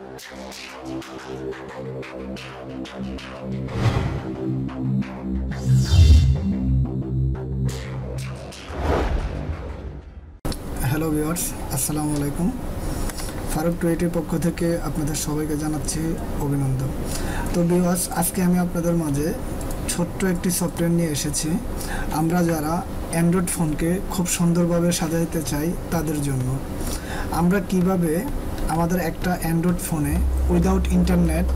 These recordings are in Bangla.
হ্যালো ভিওয়ার্স আসসালামু আলাইকুম ফারুক টুয়েটির পক্ষ থেকে আপনাদের সবাইকে জানাচ্ছি অভিনন্দন। তো ভিওয়ার্স আজকে আমি আপনাদের মাঝে ছোট্ট একটি সফটওয়্যার নিয়ে এসেছি। আমরা যারা অ্যান্ড্রয়েড ফোনকে খুব সুন্দরভাবে সাজাইতে চাই তাদের জন্য। আমরা কীভাবে আমাদের একটা অ্যান্ড্রয়েড ফোনে উইদাউট ইন্টারনেট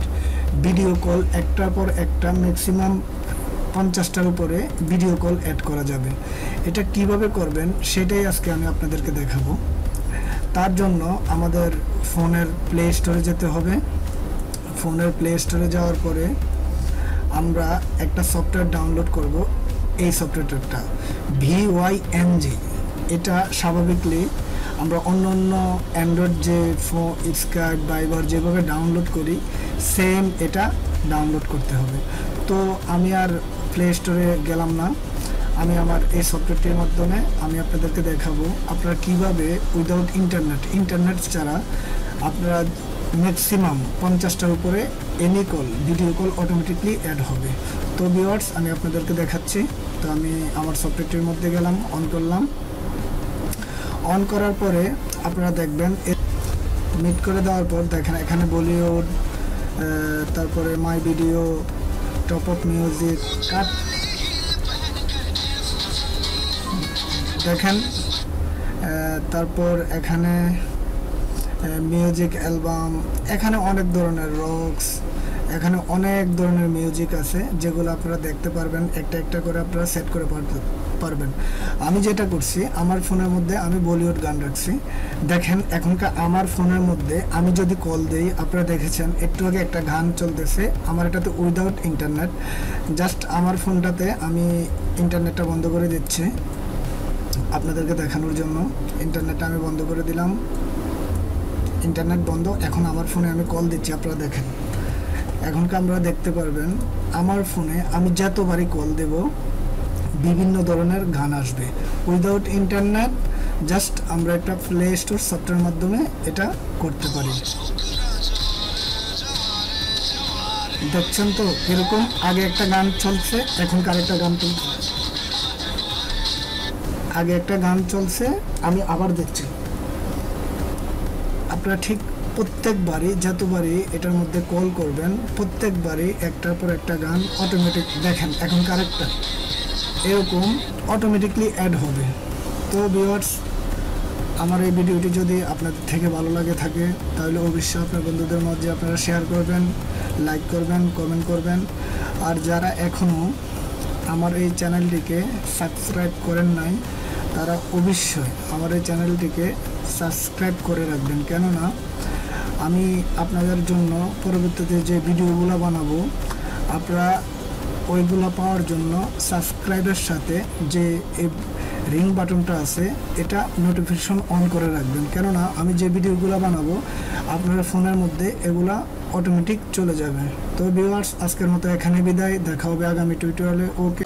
ভিডিও কল একটার পর একটা ম্যাক্সিমাম পঞ্চাশটার উপরে ভিডিও কল অ্যাড করা যাবে। এটা কীভাবে করবেন সেটাই আজকে আমি আপনাদেরকে দেখাবো। তার জন্য আমাদের ফোনের প্লে স্টোরে যেতে হবে। ফোনের প্লে স্টোরে যাওয়ার পরে আমরা একটা সফটওয়্যার ডাউনলোড করব। এই সফটওয়্যারটা ভি ওয়াই এন জি এটা স্বাভাবিকলি আমরা অন্য অন্য অ্যান্ড্রয়েড যে ফো স্কার্ট বাইবার যেভাবে ডাউনলোড করি সেম এটা ডাউনলোড করতে হবে। তো আমি আর প্লে স্টোরে গেলাম না। আমি আমার এই সফটওয়্যারটির মাধ্যমে আমি আপনাদেরকে দেখাবো আপনারা কীভাবে উইদাউট ইন্টারনেট ইন্টারনেট ছাড়া আপনারা ম্যাক্সিমাম পঞ্চাশটার উপরে any call video call automatically add হবে। তো ভিওয়ার্স আমি আপনাদেরকে দেখাচ্ছি। তো আমি আমার সফটওয়্যারটির মধ্যে গেলাম অন করলাম। অন করার পরে আপনারা দেখবেন মিট করে দেওয়ার পর দেখেন এখানে বলিউড তারপরে my video top up music cut দেখেন তারপর এখানে মিউজিক অ্যালবাম এখানে অনেক ধরনের রক্স এখানে অনেক ধরনের মিউজিক আছে, যেগুলো আপনারা দেখতে পারবেন। একটা একটা করে আপনারা সেট করে পারবেন। আমি যেটা করছি, আমার ফোনের মধ্যে আমি বলিউড গান রাখছি। দেখেন, এখনকার আমার ফোনের মধ্যে আমি যদি কল দিই, আপনারা দেখেছেন, একটু আগে একটা গান চলতেছে, আমার এটাতে উইদাউট ইন্টারনেট জাস্ট আমার ফোনটাতে আমি ইন্টারনেটটা বন্ধ করে দিচ্ছি। আপনাদেরকে দেখানোর জন্য। ইন্টারনেটটা আমি বন্ধ করে দিলাম। ইন্টারনেট বন্ধ, এখন আমার ফোনে আমি কল দিচ্ছি, আপনারা দেখেন। এখনকার আমরা দেখতে পারবেন, আমার ফোনে আমি যতবারই কল দেব, বিভিন্ন ধরনের গান আসবে। উইদাউট ইন্টারনেট জাস্ট আমরা একটা প্লে স্টোর সফটওয়্যার মাধ্যমে এটা করতে পারি। দেখছেন তো, এরকম আগে একটা গান চলছে এখনকার একটা গান চলছে। আগে একটা গান চলছে, আমি আবার দেখছি। আপনারা ঠিক প্রত্যেকবারই, যতবারই এটার মধ্যে কল করবেন, প্রত্যেকবারই একটার পর একটা গান অটোমেটিক দেখেন, এখন কারেক্টটা। এরকম অটোমেটিকলি অ্যাড হবে। তো ভিওয়ার্স আমার এই ভিডিওটি যদি আপনাদের থেকে ভালো লাগে থাকে, তাহলে অবশ্যই আপনার বন্ধুদের মধ্যে আপনারা শেয়ার করবেন লাইক করবেন কমেন্ট করবেন। আর যারা এখনও আমার এই চ্যানেলটিকে সাবস্ক্রাইব করেন নাই, তারা অবশ্যই আমার এই চ্যানেলটিকে সাবস্ক্রাইব করে রাখবেন। কেননা আমি আপনাদের জন্য পরবর্তীতে যে ভিডিওগুলো বানাবো, আপনারা ওইগুলো পাওয়ার জন্য সাবস্ক্রাইবের সাথে যে রিং বাটনটা আছে, এটা নোটিফিকেশন অন করে রাখবেন। কেননা আমি যে ভিডিওগুলো বানাবো, আপনার ফোনের মধ্যে এগুলা অটোমেটিক চলে যাবে। তো ভিউয়ার্স আজকের মতো এখানে বিদায়। দেখা হবে আগামী টুইটারে ওকে